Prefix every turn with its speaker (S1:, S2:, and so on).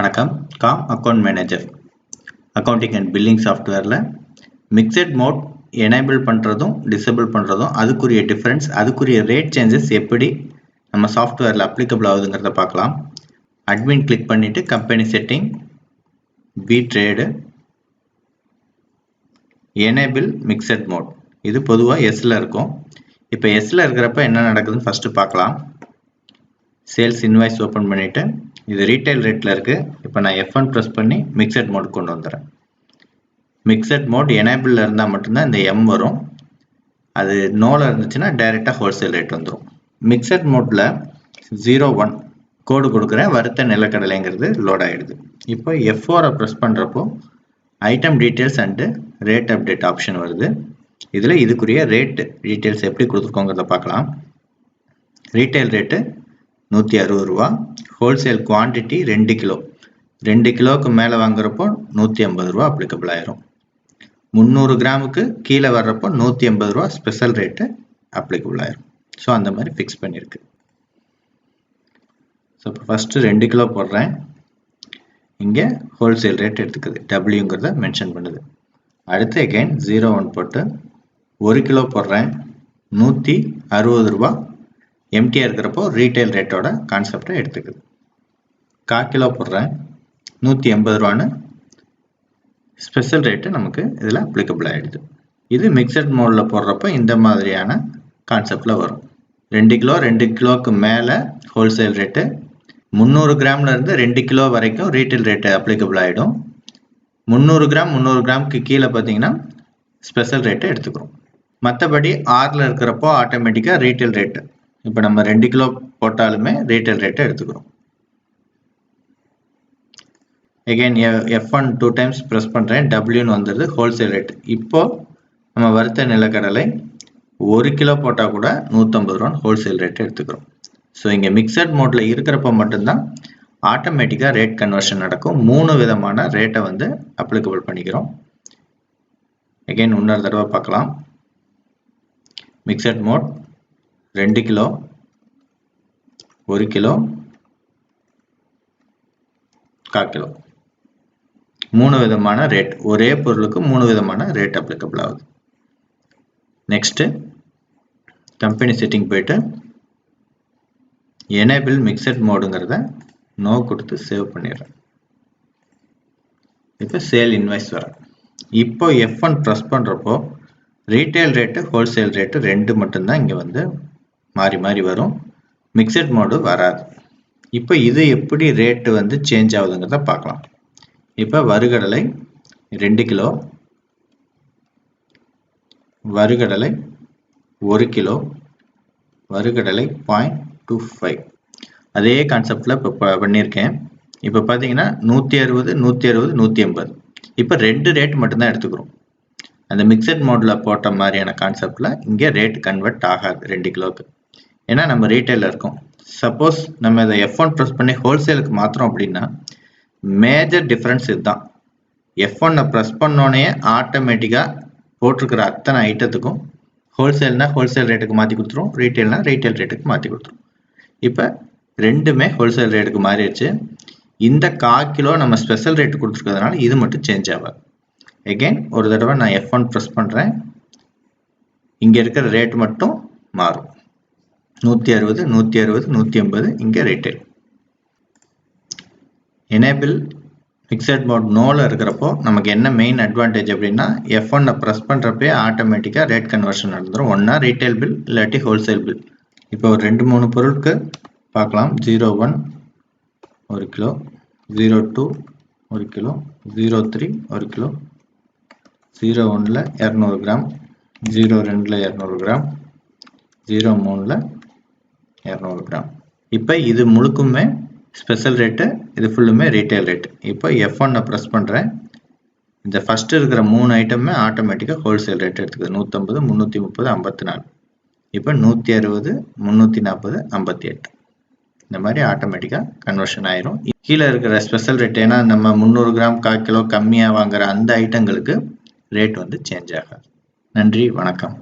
S1: வணக்கம். Com account manager accounting and billing சாஃப்ட்வேரில் mixed mode enable பண்ணுறதும் டிசேபிள் பண்ணுறதும் அதுக்குரிய டிஃப்ரென்ஸ் அதுக்குரிய ரேட் சேஞ்சஸ் எப்படி நம்ம சாஃப்ட்வேரில் அப்ளிகபிள் ஆகுதுங்கிறத பார்க்கலாம். அட்மின் கிளிக் பண்ணிவிட்டு company setting B trade enable mixed mode இது பொதுவாக எஸ்ல இருக்கும். இப்போ எஸ்ல இருக்கிறப்ப என்ன நடக்குதுன்னு ஃபஸ்ட்டு பார்க்கலாம். சேல்ஸ் இன்வாய்ஸ் ஓப்பன் பண்ணிவிட்டு இது ரீட்டைல் ரேட்டில் இருக்குது இப்போ நான் எஃப் ஒன் ப்ரெஸ் பண்ணி மிக்சட் மோட் கொண்டு வந்துடுறேன் மிக்சட் மோட் எனேபிளில் இருந்தால் மட்டும்தான் இந்த எம் வரும். அது நோவில் இருந்துச்சுன்னா டைரெக்டாக ஹோல்சேல் ரேட் வந்துடும் மிக்சட் மோட்டில் ஜீரோ ஒன் கோடு கொடுக்குறேன். வறுத்த நிலக்கடலைங்கிறது லோட் ஆகிடுது இப்போ எஃப் ஃபோரை ப்ரெஸ் பண்ணுறப்போ item details and rate update option வருது. இதில் இதுக்குரிய ரேட்டு டீட்டெயில்ஸ் எப்படி கொடுத்துருக்கோங்கிறத பார்க்கலாம். ரீட்டைல் ரேட்டு நூற்றி அறுபது ரூபா. ஹோல்சேல் குவான்டிட்டி ரெண்டு கிலோ. ரெண்டு கிலோவுக்கு மேலே வாங்குறப்போ நூற்றி ஐம்பது ரூபா அப்ளிகபிள் ஆயிரும். முந்நூறு கிராமுக்கு கீழே வர்றப்போ நூற்றி ஐம்பது ரூபா ஸ்பெஷல் ரேட்டு அப்ளிகபிள் ஆயிரும். ஸோ அந்த மாதிரி ஃபிக்ஸ் பண்ணியிருக்கு. ஸோ இப்போ ஃபஸ்ட்டு ரெண்டு கிலோ போடுறேன். இங்கே ஹோல்சேல் ரேட் எடுத்துக்குது. டபிள்யூங்கிறத மென்ஷன் பண்ணுது. அடுத்து அகைன் ஜீரோ ஒன் போட்டு ஒரு கிலோ போடுறேன். நூற்றி அறுபது ரூபா எம்டியாக இருக்கிறப்போ ரீட்டைல் ரேட்டோட கான்செப்டை எடுத்துக்குது. கா கிலோ போடுறேன். நூற்றி எண்பது ரூபான்னு ஸ்பெஷல் ரேட்டு நமக்கு இதில் அப்ளிகபிள் ஆகிடுது இது மிக்சட் மோடில் போடுறப்போ இந்த மாதிரியான கான்செப்டில் வரும். ரெண்டு கிலோ ரெண்டு கிலோவுக்கு மேலே ஹோல்சேல் ரேட்டு முந்நூறு கிராம்லேருந்து ரெண்டு கிலோ வரைக்கும் ரீட்டைல் ரேட்டு அப்ளிகபிள் ஆகிடும் முந்நூறு கிராம் முந்நூறு கிராமுக்கு கீழே பார்த்தீங்கன்னா ஸ்பெஷல் ரேட்டை எடுத்துக்கிறோம். மற்றபடி ஆறில் இருக்கிறப்போ ஆட்டோமேட்டிக்காக ரீட்டைல் ரேட்டு இப்போ நம்ம ரெண்டு கிலோ போட்டாலுமே ரீட்டைல் ரேட்டை எடுத்துக்கிறோம். Again F one two times press பண்ணுறேன் டபிள்யூன்னு வந்துடுது ஹோல்சேல் ரேட் இப்போ நம்ம வறுத்த நிலக்கடலை ஒரு கிலோ போட்டால் கூட நூற்றம்பது ரூபான்னு ஹோல்சேல் ரேட்டு எடுத்துக்கிறோம். ஸோ இங்கே மிக்சட் மோட்டில் இருக்கிறப்ப மட்டும்தான் ஆட்டோமேட்டிக்காக ரேட் கன்வர்ஷன் நடக்கும். மூணு விதமான ரேட்டை வந்து அப்ளிகபிள் பண்ணிக்கிறோம். எகைன் இன்னொரு தடவை பார்க்கலாம். மிக்சட் மோட் ரெண்டு கிலோ ஒரு கிலோ கா கிலோ. மூணு விதமான ரேட் ஒரே பொருளுக்கு மூணு விதமான ரேட் அப்ளிகபிள் ஆகுது. நெக்ஸ்ட்டு கம்பெனி செட்டிங் போயிட்டு எனேபிள் மிக்சட் மோடுங்கிறத நோ கொடுத்து சேவ் பண்ணிடுறேன். இப்போ சேல் இன்வாய்ஸ் வரேன் இப்போ எஃப் ஒன் ப்ரெஸ் பண்ணுறப்போ ரீட்டைல் ரேட்டு ஹோல்சேல் ரேட்டு ரெண்டு மட்டும்தான் இங்கே வந்து மாறி மாறி வரும். மிக்சட் மோடு வராது. இப்போ இது எப்படி ரேட்டு வந்து சேஞ்ச் ஆகுதுங்கிறத பார்க்கலாம். இப்போ வறுகடலை ரெண்டு கிலோ வறுகடலை ஒரு கிலோ வறுகடலை பாயிண்ட் டூ ஃபைவ் அதே கான்செப்டில் இப்போ பண்ணியிருக்கேன். இப்போ பார்த்தீங்கன்னா நூற்றி அறுபது நூற்றி அறுபது நூற்றி ஐம்பது. இப்போ ரெண்டு ரேட் மட்டும்தான் எடுத்துக்கிறோம். அந்த மிக்சட் மோடில் போட்ட மாதிரியான கான்செப்டில் இங்கே ரேட் கன்வெர்ட் ஆகாது ரெண்டு கிலோவுக்கு ஏன்னா நம்ம ரீட்டைலில் இருக்கோம். சப்போஸ் நம்ம இதை எஃப் ஒன் ப்ரெஸ் பண்ணி ஹோல்சேலுக்கு மாத்திரம் அப்படின்னா மேஜர் டிஃப்ரென்ஸ் இதுதான். எஃப் ஒன்னை ப்ரெஸ் பண்ணோடனே ஆட்டோமேட்டிக்காக போட்டிருக்கிற அத்தனை ஐட்டத்துக்கும் ஹோல்சேல்னா ஹோல்சேல் ரேட்டுக்கு மாற்றி கொடுத்துரும் ரீட்டைல்னா ரீட்டைல் ரேட்டுக்கு மாற்றி கொடுத்துரும் இப்போ ரெண்டுமே ஹோல்சேல் ரேட்டுக்கு மாறிடுச்சு. இந்த கா கிலோ நம்ம ஸ்பெஷல் ரேட் கொடுத்துருக்கிறதுனால இது மட்டும் சேஞ்ச் ஆகாது. எகெயின் ஒரு தடவை நான் எஃப் ஒன் ப்ரெஸ் பண்ணுறேன் இங்கே இருக்கிற ரேட் மட்டும் மாறும். நூற்றி அறுபது நூற்றி அறுபது நூற்றி ஐம்பது இங்கே ரீட்டைல் எனேபிள் மிக்சட் மோட் நோவில் இருக்கிறப்போ நமக்கு என்ன மெயின் அட்வான்டேஜ் அப்படின்னா எஃப் ஒன்னை ப்ரெஸ் பண்ணுறப்பே ஆட்டோமேட்டிக்காக ரேட் கன்வர்ஷன் நடந்துடும் ஒன்றா ரீட்டைல் பில் இல்லாட்டி ஹோல்சேல் பில் இப்போ ஒரு ரெண்டு மூணு பொருளுக்கு பார்க்கலாம். ஜீரோ ஒன் ஒரு கிலோ ஜீரோ டூ ஒரு கிலோ ஜீரோ த்ரீ ஒரு கிலோ ஜீரோ ஒன்றில் இரநூறு கிராம் ஜீரோ ரெண்டில் இரநூறு கிராம் ஜீரோ மூணில் இரநூறு கிராம். இப்போ இது முழுக்குமே ஸ்பெஷல் ரேட்டு இது ஃபுல்லுமே ரீட்டைல் ரேட்டு இப்போ எஃப் ஒன்னை ப்ரெஸ் பண்ணுறேன் இந்த ஃபஸ்ட்டு இருக்கிற மூணு ஐட்டமே ஆட்டோமேட்டிக்காக ஹோல்சேல் ரேட் எடுத்துக்குது. நூற்றம்பது முந்நூற்றி முப்பது ஐம்பத்தி நாலு. இப்போ நூற்றி அறுபது முந்நூற்றி நாற்பது ஐம்பத்தி எட்டு. இந்த மாதிரி ஆட்டோமேட்டிக்காக கன்வர்ஷன் ஆயிரும். கீழே இருக்கிற ஸ்பெஷல் ரேட் ஏன்னா நம்ம முந்நூறு கிராம் கால் கிலோ கம்மியாக வாங்குற அந்த ஐட்டங்களுக்கு ரேட் வந்து சேஞ்ச் ஆகாது. நன்றி வணக்கம்.